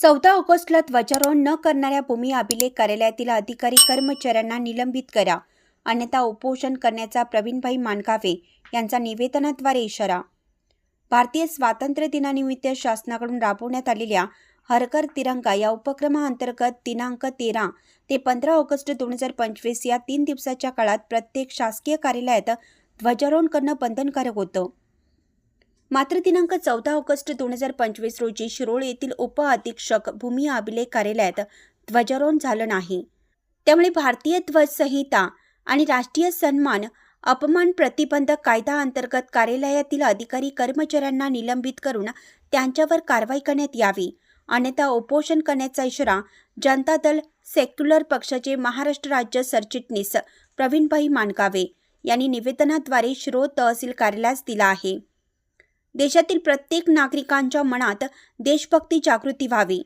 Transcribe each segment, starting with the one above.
चौदा ऑगस्टला ध्वजारोहण न करणाऱ्या भूमी अभिलेख कार्यालयातील अधिकारी कर्मचाऱ्यांना निलंबित करा. अन्यथा उपोषण करण्याचा प्रवीणभाई मानकावे यांचा निवेदनाद्वारे इशारा. भारतीय स्वातंत्र्य दिनानिमित्त शासनाकडून राबवण्यात आलेल्या हरकर तिरंगा या उपक्रमाअंतर्गत दिनांक तेरा ते पंधरा ऑगस्ट दोन हजार पंचवीस या तीन दिवसाच्या काळात प्रत्येक शासकीय कार्यालयात ध्वजारोहण करणं बंधनकारक होतं. मात्र दिनांक चौदा ऑगस्ट दोन हजार पंचवीस रोजी शिरोळ येथील उप अधीक्षक भूमी अभिलेख कार्यालयात ध्वजारोहण झालं नाही. त्यामुळे भारतीय ध्वज संहिता आणि राष्ट्रीय सन्मान अपमान प्रतिबंधक कायदा अंतर्गत कार्यालयातील अधिकारी कर्मचाऱ्यांना निलंबित करून त्यांच्यावर कारवाई करण्यात यावी अन्यथा उपोषण करण्याचा इशारा जनता दल सेक्युलर पक्षाचे महाराष्ट्र राज्य सरचिटणीस प्रवीणभाई मानकावे यांनी निवेदनाद्वारे शिरोळ तहसील कार्यालयास दिला आहे. देशातील प्रत्येक नागरिकांच्या मनात देशभक्ती जागृती व्हावी.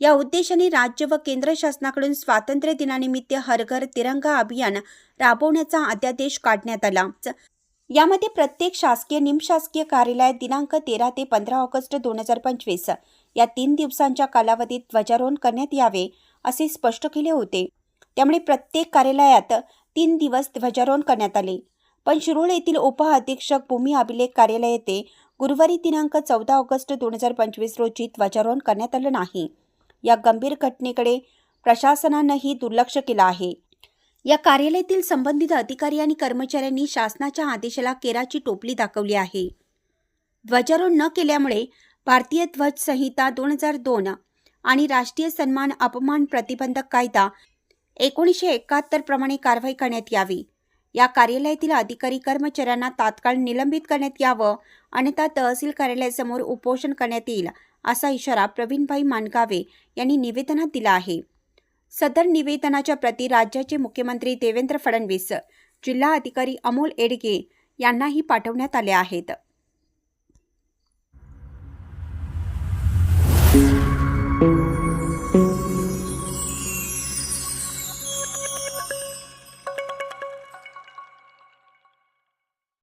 या उद्देशाने राज्य व केंद्र शासनाकडून स्वातंत्र्य दिनानिमित्त हर घर तिरंगा अभियान राबवण्याचा अध्यादेश काढण्यात आला. यामध्ये प्रत्येक शासकीय निमशासकीय कार्यालयात दिनांक तेरा ते पंधरा ऑगस्ट दोन हजार पंचवीस या तीन दिवसांच्या कालावधीत ध्वजारोहण करण्यात यावे असे स्पष्ट केले होते. त्यामुळे प्रत्येक कार्यालयात तीन दिवस ध्वजारोहण करण्यात आले. पण शिरोळ येथील उपअधीक्षक भूमी अभिलेख कार्यालय येथे गुरुवारी दिनांक चौदा ऑगस्ट दोन हजार पंचवीस रोजी ध्वजारोहण करण्यात आलं नाही. या गंभीर घटनेकडे प्रशासनानंही दुर्लक्ष केलं आहे. या कार्यालयातील संबंधित अधिकारी आणि कर्मचाऱ्यांनी शासनाच्या आदेशाला केराची टोपली दाखवली आहे. ध्वजारोहण न केल्यामुळे भारतीय ध्वज संहिता दोन हजार दोन आणि राष्ट्रीय सन्मान अपमान प्रतिबंधक कायदा एकोणीसशे एकाहत्तर प्रमाणे कारवाई करण्यात यावी. या कार्यालयातील अधिकारी कर्मचाऱ्यांना तात्काळ निलंबित करण्यात यावं अन्यथा तहसील कार्यालयासमोर उपोषण करण्यात येईल असा इशारा प्रवीणभाई मानगावे यांनी निवेदनात दिला आहे. सदर निवेदनाच्या प्रती राज्याचे मुख्यमंत्री देवेंद्र फडणवीस जिल्हा अधिकारी अमोल एडगे यांनाही पाठवण्यात आले आहेत.